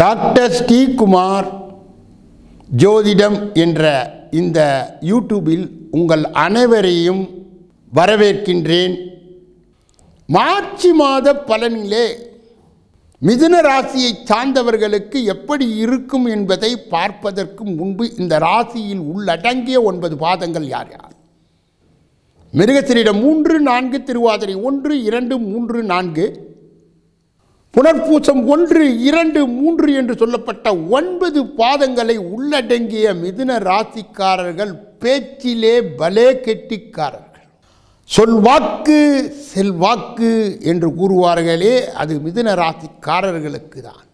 Doctor Sreekumar ஜோதிடம் என்ற இந்த யூடியூபில் உங்கள் அனைவரையும் வரவேற்கின்றேன். மார்ச் மாத பலனிலே மிதுன ராசியை சார்ந்தவர்களுக்கு எப்படி இருக்கும் என்பதை பார்ப்பதற்கு முன்பு இந்த ராசியில் உள்ளடங்கிய ஒன்பது பாதங்கள் யார் யார்? மிருகத்திரிடம் மூன்று நான்கு திருவாதிரை ஒன்று இரண்டு மூன்று நான்கு. புனர்பூசம் ஒன்று இரண்டு மூன்று என்று சொல்லப்பட்ட ஒன்பது பாதங்களை உள்ளடங்கிய மிதுன ராசிக்காரர்கள் பேச்சிலே பலே கெட்டிக்காரர்கள். சொல்வாக்கு செல்வாக்கு என்று கூறுவார்களே அது மிதுன ராசிக்காரர்களுக்கு தான்.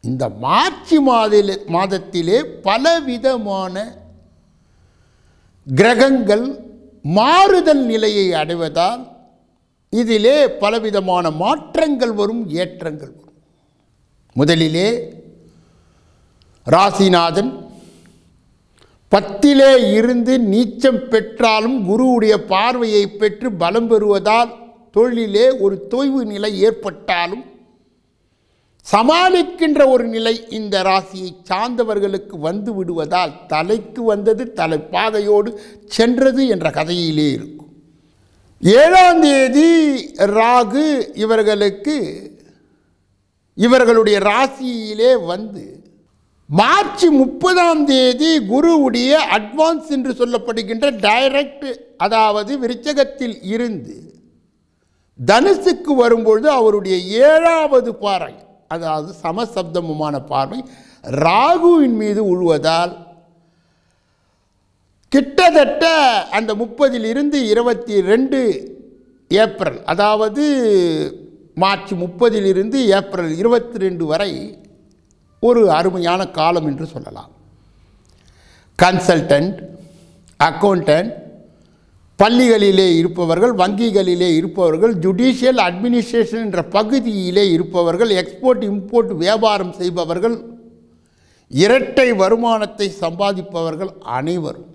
இந்த மார்ச் மாதில மாதத்திலே பலவிதமான கிரகங்கள் மாறுதல் நிலையை அடைவதால் இதிலே பலவிதமான மாற்றங்கள் வரும் ஏற்றங்கள் வரும். முதலிலே ராசிநாதன் பத்திலே இருந்து நீச்சம் பெற்றாலும் குருவுடைய பார்வையை பெற்று பலம் பெறுவதால் தொழிலே ஒரு தொய்வு நிலை ஏற்பட்டாலும் சமாளிக்கின்ற ஒரு நிலை இந்த ராசியை சார்ந்தவர்களுக்கு வந்து விடுவதால் தலைக்கு வந்தது தலைப்பாதையோடு சென்றது என்ற கதையிலே இருக்கும். ஏழாம் தேதி ராகு இவர்களுக்கு இவர்களுடைய ராசியிலே வந்து மார்ச் முப்பதாம் தேதி குருவுடைய அட்வான்ஸ் என்று சொல்லப்படுகின்ற டைரக்ட் அதாவது விருச்சகத்தில் இருந்து தனுசுக்கு வரும்பொழுது அவருடைய ஏழாவது பார்வை அதாவது சமசப்தமுமான பார்வை ராகுவின் மீது உழுவதால் கிட்டத்தட்ட அந்த முப்பதிலிருந்து இருபத்தி ரெண்டு ஏப்ரல் அதாவது மார்ச் முப்பதிலிருந்து ஏப்ரல் இருபத்தி ரெண்டு வரை ஒரு அருமையான காலம் என்று சொல்லலாம். கன்சல்டன்ட் அக்கௌண்டன்ட் பள்ளிகளிலே இருப்பவர்கள் வங்கிகளிலே இருப்பவர்கள் ஜுடிஷியல் அட்மினிஸ்ட்ரேஷன் என்ற பகுதியிலே இருப்பவர்கள் எக்ஸ்போர்ட் இம்போர்ட் வியாபாரம் செய்பவர்கள் இரட்டை வருமானத்தை சம்பாதிப்பவர்கள் அனைவரும்.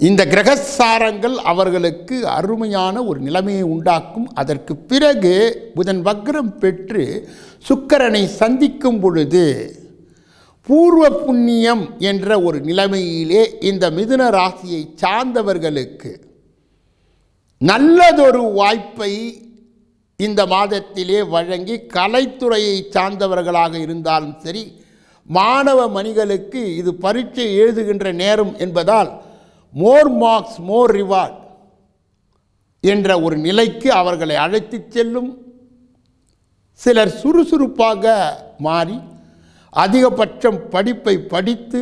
இந்த கிரகசாரங்கள் அவர்களுக்கு அருமையான ஒரு நிலைமையை உண்டாக்கும். அதற்கு பிறகு புதன் வக்ரம் பெற்று சுக்கரனை சந்திக்கும் பொழுது பூர்வ புண்ணியம் என்ற ஒரு நிலைமையிலே இந்த மிதுன ராசியை சார்ந்தவர்களுக்கு நல்லதொரு வாய்ப்பை இந்த மாதத்திலே வழங்கி கலைத்துறையை சார்ந்தவர்களாக இருந்தாலும் சரி மாணவ மணிகளுக்கு இது பரீட்சை எழுதுகின்ற நேரம் என்பதால் மோர் மார்க்ஸ் மோர் ரிவார்ட் என்ற ஒரு நிலைக்கு அவர்களை அழைத்து செல்லும் சிலர் சுறுசுறுப்பாக மாறி அதிகபட்சம் படிப்பை படித்து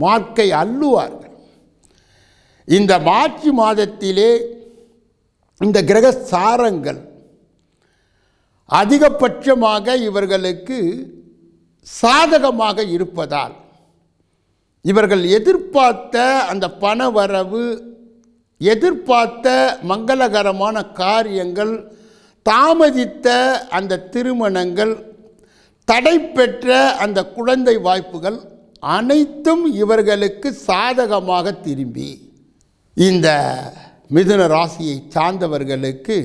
மார்க்கை அள்ளுவார்கள். இந்த மார்ச் மாதத்திலே இந்த கிரக சாரங்கள் அதிகபட்சமாக இவர்களுக்கு சாதகமாக இருப்பதால் இவர்கள் எதிர்பார்த்த அந்த பண வரவு எதிர்பார்த்த மங்களகரமான காரியங்கள் தாமதித்த அந்த திருமணங்கள் தடை பெற்ற அந்த குழந்தை வாய்ப்புகள் அனைத்தும் இவர்களுக்கு சாதகமாக திரும்பி. இந்த மிதுன ராசியை சார்ந்தவர்களுக்கு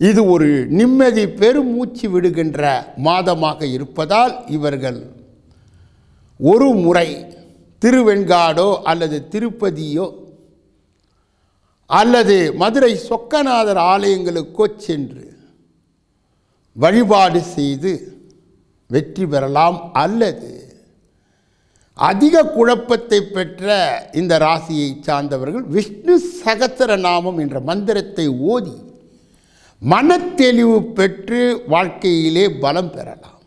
இது ஒரு நிம்மதி பெருமூச்சு விடுகின்ற மாதமாக இருப்பதால் இவர்கள் ஒரு முறை திருவெண்காடோ அல்லது திருப்பதியோ அல்லது மதுரை சொக்கநாதர் ஆலயங்களுக்கோ சென்று வழிபாடு செய்து வெற்றி பெறலாம் அல்லது அதிக குழப்பத்தை பெற்ற இந்த ராசியை சார்ந்தவர்கள் விஷ்ணு சகசர நாமம் என்ற மந்திரத்தை ஓதி மனத்தெளிவு பெற்று வாழ்க்கையிலே பலம் பெறலாம்.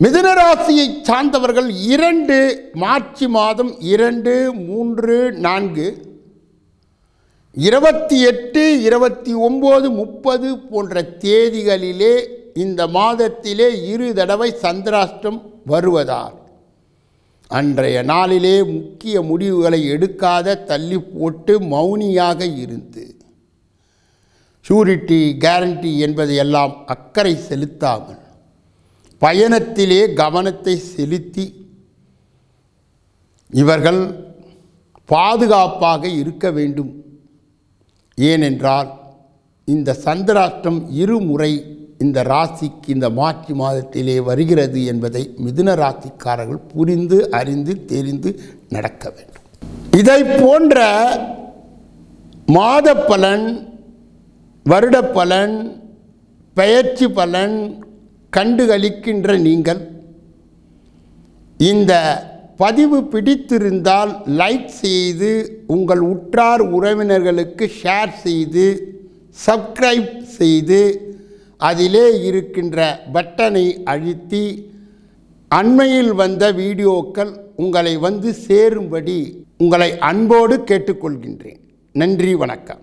மிதுன ராசியை சார்ந்தவர்கள் இரண்டு மார்ச் மாதம் இரண்டு மூன்று நான்கு இருபத்தி எட்டு இருபத்தி ஒம்பது முப்பது போன்ற தேதிகளிலே இந்த மாதத்திலே இரு தடவை சந்திராஷ்டம் வருவதால் அன்றைய நாளிலே முக்கிய முடிவுகளை எடுக்காத தள்ளி போட்டு மௌனியாக இருந்து ஷூரிட்டி கேரண்டி என்பதையெல்லாம் அக்கறை செலுத்தாமல் பயணத்திலே கவனத்தை செலுத்தி இவர்கள் பாதுகாப்பாக இருக்க வேண்டும். ஏனென்றால் இந்த சந்திராஷ்டம் இருமுறை இந்த ராசிக்கு இந்த மார்ச் மாதத்திலே வருகிறது என்பதை மிதுன ராசிக்காரர்கள் புரிந்து அறிந்து தெரிந்து நடக்க வேண்டும். இதை போன்ற மாத பலன் வருட பலன் பெயர்ச்சி பலன் கண்டுகளிக்கின்ற நீங்கள். இந்த பதிவு பிடித்திருந்தால் லைக் செய்து உங்கள் உற்றார் உறவினர்களுக்கு ஷேர் செய்து சப்ஸ்கிரைப் செய்து அதிலே இருக்கின்ற பட்டனை அழுத்தி அண்மையில் வந்த வீடியோக்கள் உங்களை வந்து சேரும்படி உங்களை அன்போடு கேட்டுக்கொள்கின்றேன். நன்றி வணக்கம்.